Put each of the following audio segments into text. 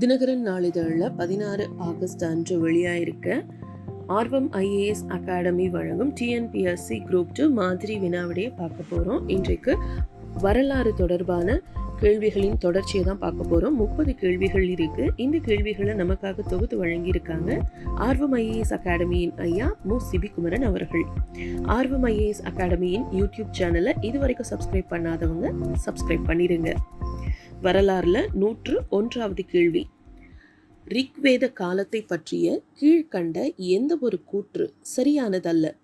தினகரன் நாளிதழில் பதினாறு ஆகஸ்ட் அன்று வெளியாயிருக்க ஆர்வம் ஐஏஎஸ் அகாடமி வழங்கும் டிஎன்பிஎஸ்சி குரூப் டூ மாதிரி வினாவிடையை பார்க்க போகிறோம் இன்றைக்கு வரலாறு தொடர்பான கேள்விகளின் தொடர்ச்சியை தான் பார்க்க போகிறோம் முப்பது கேள்விகள் இருக்கு. இந்த கேள்விகளை நமக்காக தொகுத்து வழங்கியிருக்காங்க ஆர்வம் ஐஏஎஸ் அகாடமியின் ஐயா மு. சிபிகுமரன் அவர்கள். ஆர்வம் ஐஏஎஸ் அகாடமியின் யூடியூப் சேனலை இதுவரைக்கும் சப்ஸ்கிரைப் பண்ணாதவங்க சப்ஸ்கிரைப் பண்ணிடுங்க வரலாறுல நூற்று ஒன்றாவது கேள்வி. ரிக்வேத காலத்தை பற்றிய கீழ்கண்ட எந்த ஒரு கூற்று சரியானதல்ல.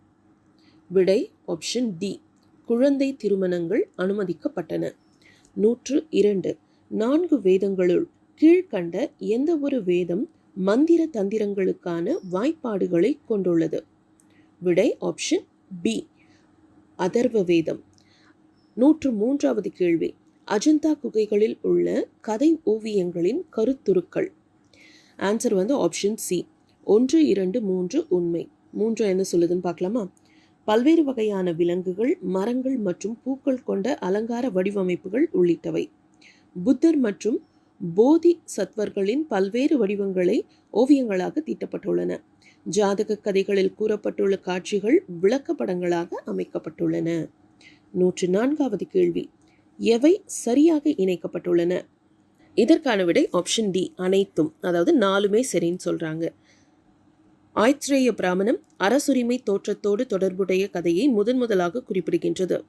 விடை ஆப்ஷன் டி குழந்தை திருமணங்கள் அனுமதிக்கப்பட்டன. நூற்று இரண்டு. நான்கு வேதங்களுள் கீழ்கண்ட எந்த ஒரு வேதம் மந்திர தந்திரங்களுக்கான வாய்ப்பாடுகளை கொண்டுள்ளது. விடை ஆப்ஷன் பி அதர்வ வேதம். நூற்று மூன்றாவது கேள்வி. அஜந்தா குகைகளில் உள்ள கதை ஓவியங்களின் கருத்துருக்கள். ஆன்சர் வந்து ஆப்ஷன் சி ஒன்று இரண்டு மூன்று உண்மை. மூன்று என்ன சொல்லுதுன்னு பார்க்கலாமா? பல்வேறு வகையான விலங்குகள் மரங்கள் மற்றும் பூக்கள் கொண்ட அலங்கார வடிவமைப்புகள் உள்ளிட்டவை. புத்தர் மற்றும் போதி சத்வர்களின் பல்வேறு வடிவங்களை ஓவியங்களாக தீட்டப்பட்டுள்ளன. ஜாதக கதைகளில் கூறப்பட்டுள்ள காட்சிகள் விளக்கப்படங்களாக அமைக்கப்பட்டுள்ளன. நூற்று நான்காவது கேள்வி. எவை சரியாக இணைக்கப்பட்டுள்ளன? இதற்கான விடை ஆப்ஷன் டி அனைத்தும். அதாவது நாலுமே சரின்னு சொல்கிறாங்க ஆய்த்ரேய பிராமணம் அரசுரிமை தோற்றத்தோடு தொடர்புடைய கதையை முதன் முதலாக குறிப்பிடுகின்றது.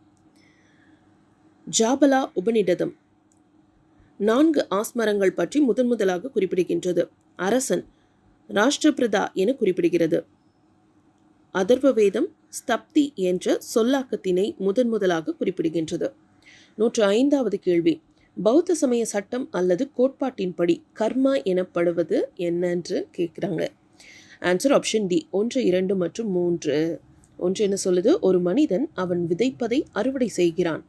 ஜாபலா உபநிடதம். நான்கு ஆஸ்மரங்கள் பற்றி முதன் முதலாக குறிப்பிடுகின்றது. அரசன் ராஷ்டிரபிரதா என குறிப்பிடுகிறது. அதர்வ வேதம் ஸ்தப்தி என்ற சொல்லாக்கத்தினை முதன் முதலாக குறிப்பிடுகின்றது. நூற்று ஐந்தாவது கேள்வி. பௌத்த சமய சட்டம் அல்லது கோட்பாட்டின்படி கர்மா எனப்படுவது என்னன்று கேட்குறாங்க. ஆன்சர் ஆப்ஷன் டி ஒன்று இரண்டு மற்றும் மூன்று. ஒன்று என்ன சொல்லுது? ஒரு மனிதன் அவன் விதைப்பதை அறுவடை செய்கிறான்.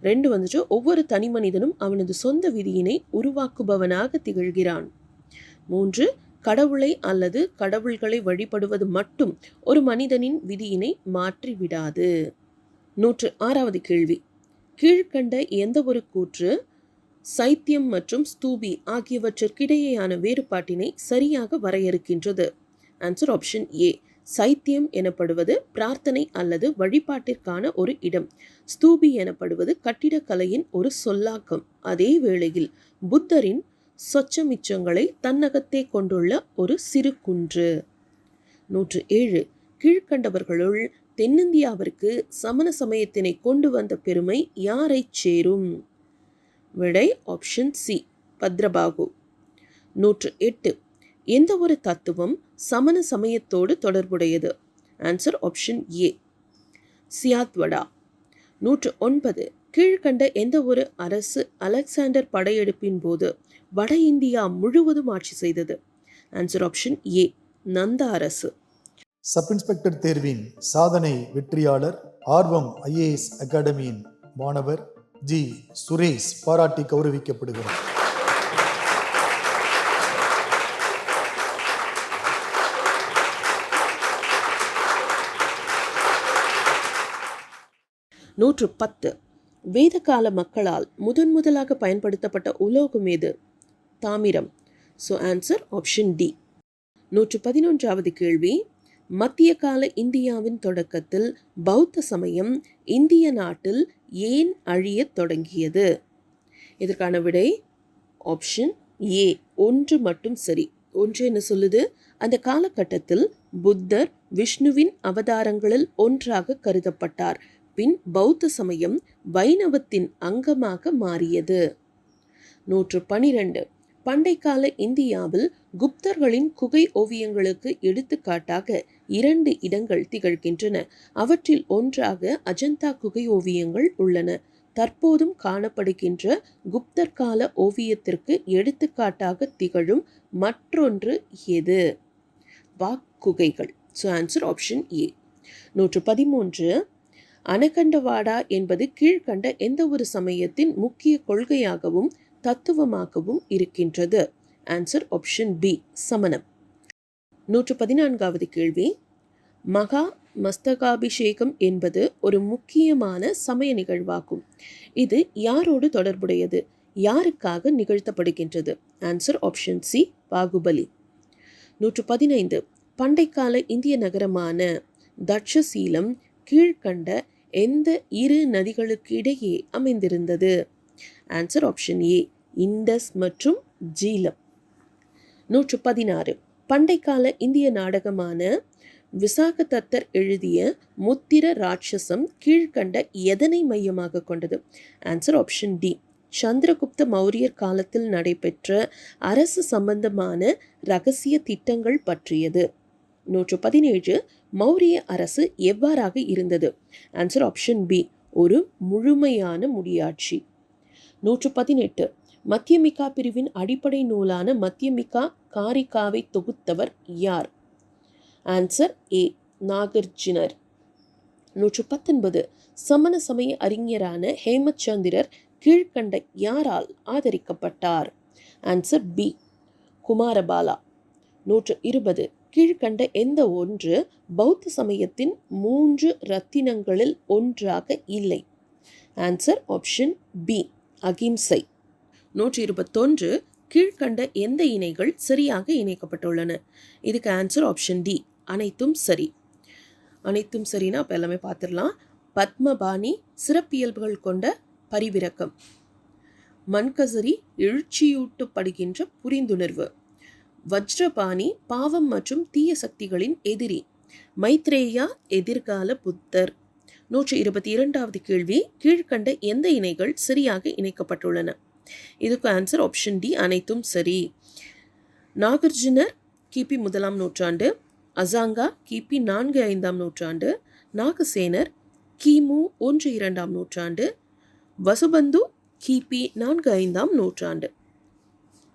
ரெண்டு வந்துட்டு ஒவ்வொரு தனி மனிதனும் அவனது சொந்த விதியினை உருவாக்குபவனாக திகழ்கிறான். மூன்று கடவுளை அல்லது கடவுள்களை வழிபடுவது மட்டும் ஒரு மனிதனின் விதியினை மாற்றிவிடாது. நூற்று ஆறாவது கேள்வி. கீழ்கண்ட எந்த ஒரு கூற்று சைத்தியம் மற்றும் ஸ்தூபி ஆகியவற்றிற்கிடையேயான வேறுபாட்டினை சரியாக வரையறுக்கின்றது. ஆன்சர் ஆப்ஷன் ஏ சைத்தியம் எனப்படுவது பிரார்த்தனை அல்லது வழிபாட்டிற்கான ஒரு இடம். ஸ்தூபி எனப்படுவது கட்டிடக்கலையின் ஒரு சொல்லாக்கம். அதே வேளையில் புத்தரின் சொச்சமிச்சங்களை தன்னகத்தே கொண்டுள்ள ஒரு சிறு குன்று. நூற்று ஏழு. கீழ்கண்டவர்களுள் தென்னிந்தியாவிற்கு சமண சமயத்தினை கொண்டு வந்த பெருமை யாரை சேரும்? விடை ஆப்ஷன் சி பத்ரபாகு. நூற்று எட்டு. எந்த ஒரு தத்துவம் சமண சமயத்தோடு தொடர்புடையது? ஆன்சர் ஆப்ஷன் ஏ சியாத்வடா. நூற்று ஒன்பது. கீழ்கண்ட எந்த ஒரு அரசு அலெக்சாண்டர் படையெடுப்பின் போது வட இந்தியா முழுவதும் ஆட்சி செய்தது? ஆன்சர் ஆப்ஷன் ஏ நந்த அரசு. சப் இன்ஸ்பெக்டர் தேர்வின் சாதனை வெற்றியாளர் ஆர்வம் ஐஏஎஸ் அகாடமியின் மாணவர் ஜி. சுரேஷ் பாராட்டி கௌரவிக்கப்படுகிறார். நூற்று பத்து. வேதகால மக்களால் முதன் முதலாக பயன்படுத்தப்பட்ட உலோகம் எது தாமிரம். ஸோ ஆன்சர் ஆப்ஷன் டி நூற்று பதினொன்றாவது கேள்வி மத்திய கால இந்தியாவின் தொடக்கத்தில் பௌத்த சமயம் இந்திய நாட்டில் ஏன் அழியத் தொடங்கியது? இதற்கான விடை ஆப்ஷன் ஏ ஒன்று மட்டும் சரி. ஒன்று என்ன சொல்லுது? அந்த காலகட்டத்தில் புத்தர் விஷ்ணுவின் அவதாரங்களில் ஒன்றாக கருதப்பட்டார். பின் பௌத்த சமயம் வைணவத்தின் அங்கமாக மாறியது. நூற்று பனிரெண்டு. பண்டைக்கால இந்தியாவில் குப்தர்களின் குகை ஓவியங்களுக்கு எடுத்துக்காட்டாக இரண்டு இடங்கள் திகழ்கின்றன. அவற்றில் ஒன்றாக அஜந்தா குகை ஓவியங்கள் உள்ளன. தற்போதும் காணப்படுகின்ற குப்தர் கால ஓவியத்திற்கு எடுத்துக்காட்டாக திகழும் மற்றொன்று எது? வாக்குகைகள். ஸோ ஆன்சர் ஆப்ஷன் ஏ நூற்று பதிமூன்று அனகண்டவாடா என்பது கீழ்கண்ட எந்த ஒரு சமயத்தின் முக்கிய கொள்கையாகவும் தத்துவமாகவும் இருக்கின்றது. ஆன்சர் ஆப்ஷன் பி சமணம். நூற்று பதினான்காவது கேள்வி. மகா மஸ்தகாபிஷேகம் என்பது ஒரு முக்கியமான சமய நிகழ்வாகும். இது யாரோடு தொடர்புடையது? யாருக்காக நிகழ்த்தப்படுகின்றது? Answer option C Bahubali. நூற்று பதினைந்து பண்டைக்கால இந்திய நகரமான தட்சசீலம் கீழ்கண்ட எந்த இரு நதிகளுக்கு இடையே அமைந்திருந்தது? ஆன்சர் ஆப்ஷன் ஏ இண்டஸ் மற்றும் ஜீலம் நூற்று பதினாறு. பண்டைக்கால இந்திய நாடகமான விசாகதத்தர் எழுதிய முத்திர ராட்சசம் கீழ்கண்ட எதனை மையமாக கொண்டது? ஆன்சர் ஆப்ஷன் டி சந்திரகுப்த மௌரியர் காலத்தில் நடைபெற்ற அரசு சம்பந்தமான ரகசிய திட்டங்கள் பற்றியது. நூற்று பதினேழு. மௌரிய அரசு எவ்வாறாக இருந்தது? ஆன்சர் ஆப்ஷன் பி ஒரு முழுமையான முடியாட்சி. நூற்று பதினெட்டு மத்தியமிகா பிரிவின் அடிப்படை நூலான மத்தியமிகா காரிகாவை தொகுத்தவர் யார்? ஆன்சர் ஏ நாகார்ஜுனர். நூற்று பத்தொன்பது சமண சமய அறிஞரான ஹேமச்சந்திரர் கீழ்கண்ட யாரால் ஆதரிக்கப்பட்டார்? Answer B குமாரபாலா. நூற்று இருபது கீழ்கண்ட எந்த ஒன்று பௌத்த சமயத்தின் மூன்று ரத்தினங்களில் ஒன்றாக இல்லை? ஆன்சர் ஆப்ஷன் பி அகிம்சை. நூற்றி இருபத்தொன்று கீழ்கண்ட எந்த இணைகள் சரியாக இணைக்கப்பட்டுள்ளன? இதுக்கு ஆன்சர் ஆப்ஷன் டி அனைத்தும் சரி. அனைத்தும் சரினா அப்போ எல்லாமே பார்த்துடலாம் பத்மபாணி சிறப்பியல்புகள் கொண்ட பரிவிறக்கம் மண்கசரி எழுச்சியூட்டப்படுகின்ற புரிந்துணர்வு. வஜ்ரபாணி பாவம் மற்றும் தீய சக்திகளின் எதிரி. மைத்ரேயா எதிர்கால புத்தர். நூற்றி இருபத்தி இரண்டாவது கேள்வி கீழ்கண்ட எந்த இணைகள் சரியாக இணைக்கப்பட்டுள்ளன? இதுக்கு ஆன்சர் ஆப்ஷன் டி அனைத்தும் சரி. நாகார்ஜுனர் கிபி முதலாம் நூற்றாண்டு. அசாங்கா கிபி நான்கு ஐந்தாம் நூற்றாண்டு. நாகசேனர் கிமு ஒன்று இரண்டாம் நூற்றாண்டு. வசுபந்து கிபி நான்கு ஐந்தாம் நூற்றாண்டு.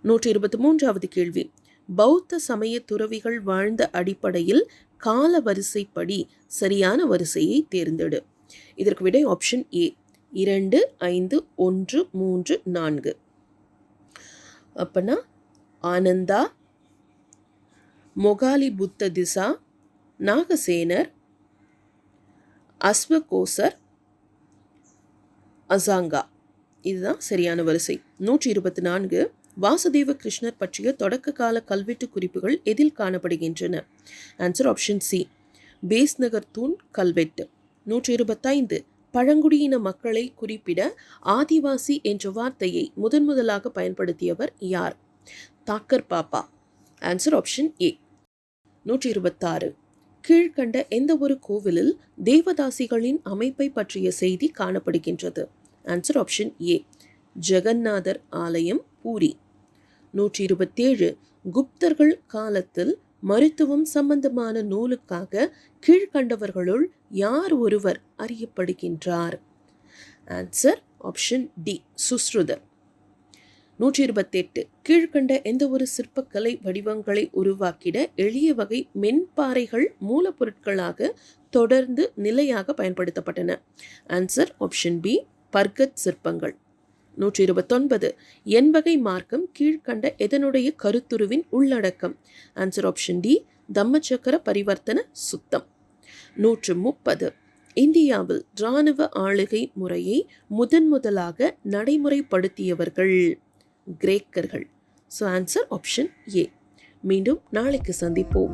நூற்றி இருபத்தி மூன்றாவது கேள்வி. பௌத்த சமய துறவிகள் வாழ்ந்த அடிப்படையில் கால வரிசைப்படி சரியான வரிசையை தேர்ந்தெடு. இதற்கு விடை ஆப்ஷன் ஏ இரண்டு ஐந்து ஒன்று மூன்று நான்கு. அப்பனா ஆனந்தா மொகாலி புத்த திசா நாகசேனர் அஸ்வகோசர் அசாங்கா. இதுதான் சரியான வரிசை. நூற்றி இருபத்தி நான்கு. வாசுதேவ கிருஷ்ணர் பற்றிய தொடக்க கால கல்வெட்டு குறிப்புகள் எதில் காணப்படுகின்றன? ஆன்சர் ஆப்ஷன் சி பேஸ்நகர் தூண் கல்வெட்டு. நூற்றி இருபத்தைந்து பழங்குடியின மக்களை குறிப்பிட ஆதிவாசி என்ற வார்த்தையை முதன் முதலாக பயன்படுத்தியவர் யார்? தாக்கர் பாப்பா. ஆன்சர் ஆப்ஷன் ஏ நூற்றி இருபத்தாறு கீழ்கண்ட எந்த ஒரு கோவிலில் தேவதாசிகளின் அமைப்பை பற்றிய செய்தி காணப்படுகின்றது? ஆன்சர் ஆப்ஷன் ஏ ஜெகநாதர் ஆலயம் பூரி. நூற்றி இருபத்தேழு குப்தர்கள் காலத்தில் மருத்துவம் சம்பந்தமான நூலுக்காக கீழ்கண்டவர்களுள் யார் ஒருவர் அறியப்படுகின்றார்? ஆன்சர் ஆப்ஷன் டி சுஸ்ருதர் நூற்றி இருபத்தெட்டு கீழ்கண்ட எந்த ஒரு சிற்பக்கலை வடிவங்களை உருவாக்கிட எளிய வகை மென்பாறைகள் மூலப்பொருட்களாக தொடர்ந்து நிலையாக பயன்படுத்தப்பட்டன. ஆன்சர் ஆப்ஷன் பி பர்கத் சிற்பங்கள். நூற்றி இருபத்தொன்பது என் வகை மார்க்கம் கீழ்கண்ட எதனுடைய கருத்துருவின் உள்ளடக்கம்? ஆன்சர் ஆப்ஷன் டி தம்மச்சக்கர பரிவர்த்தன சுத்தம். நூற்று முப்பது இந்தியாவில் இராணுவ ஆளுகை முறையை முதன் முதலாக நடைமுறைப்படுத்தியவர்கள் கிரேக்கர்கள். ஸோ ஆன்சர் ஆப்ஷன் ஏ மீண்டும் நாளைக்கு சந்திப்போம்.